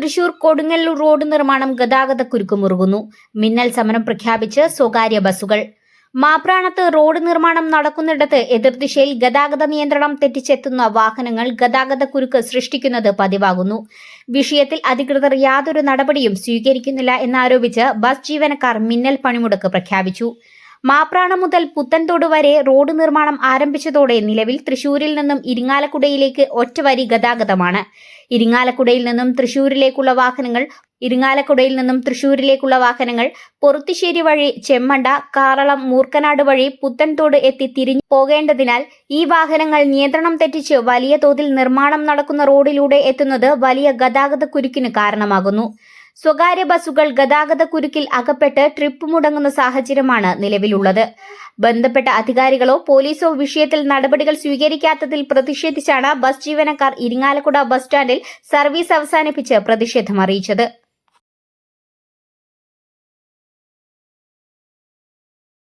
Thrissur Kodungallur road നിർമ്മാണം ഗതാഗതക്കുരുക്ക് മുറുകുന്നു മിന്നൽ സമരം പ്രഖ്യാപിച്ച് സ്വകാര്യ ബസ്സുകൾ. മാപ്രാണത്ത് റോഡ് നിർമ്മാണം നടക്കുന്നിടത്ത് എതിർദിശയിൽ ഗതാഗത നിയന്ത്രണം തെറ്റിച്ചെത്തുന്ന വാഹനങ്ങൾ ഗതാഗത കുരുക്ക് സൃഷ്ടിക്കുന്നത് പതിവാകുന്നു. വിഷയത്തിൽ അധികൃതർ യാതൊരു നടപടിയും സ്വീകരിക്കുന്നില്ല എന്നാരോപിച്ച് ബസ് ജീവനക്കാർ മിന്നൽ പണിമുടക്ക് പ്രഖ്യാപിച്ചു. മാപ്രാണം മുതൽ പുത്തൻതോട് വരെ റോഡ് നിർമ്മാണം ആരംഭിച്ചതോടെ നിലവിൽ തൃശൂരിൽ നിന്നും ഇരിങ്ങാലക്കുടയിലേക്ക് ഒറ്റവരി ഗതാഗതമാണ്. ഇരിങ്ങാലക്കുടയിൽ നിന്നും തൃശൂരിലേക്കുള്ള വാഹനങ്ങൾ ഇരിങ്ങാലക്കുടയിൽ നിന്നും തൃശൂരിലേക്കുള്ള വാഹനങ്ങൾ പൊറുത്തിശ്ശേരി വഴി ചെമ്മണ്ട കാറളം മൂർക്കനാട് വഴി പുത്തൻതോട് എത്തി തിരിഞ്ഞു പോകേണ്ടതിനാൽ ഈ വാഹനങ്ങൾ നിയന്ത്രണം തെറ്റിച്ച് വലിയ തോതിൽ നിർമ്മാണം നടക്കുന്ന റോഡിലൂടെ എത്തുന്നത് വലിയ ഗതാഗത കുരുക്കിന് കാരണമാകുന്നു. സ്വകാര്യ ബസ്സുകൾ ഗതാഗത കുരുക്കിൽ അകപ്പെട്ട് ട്രിപ്പ് മുടങ്ങുന്ന സാഹചര്യമാണ് നിലവിലുള്ളത്. ബന്ധപ്പെട്ട അധികാരികളോ പോലീസോ വിഷയത്തിൽ നടപടികൾ സ്വീകരിക്കാത്തതിൽ പ്രതിഷേധിച്ചാണ് ബസ് ജീവനക്കാർ ഇരിങ്ങാലക്കുട ബസ് സ്റ്റാൻഡിൽ സർവീസ് അവസാനിപ്പിച്ച് പ്രതിഷേധം അറിയിച്ചത്.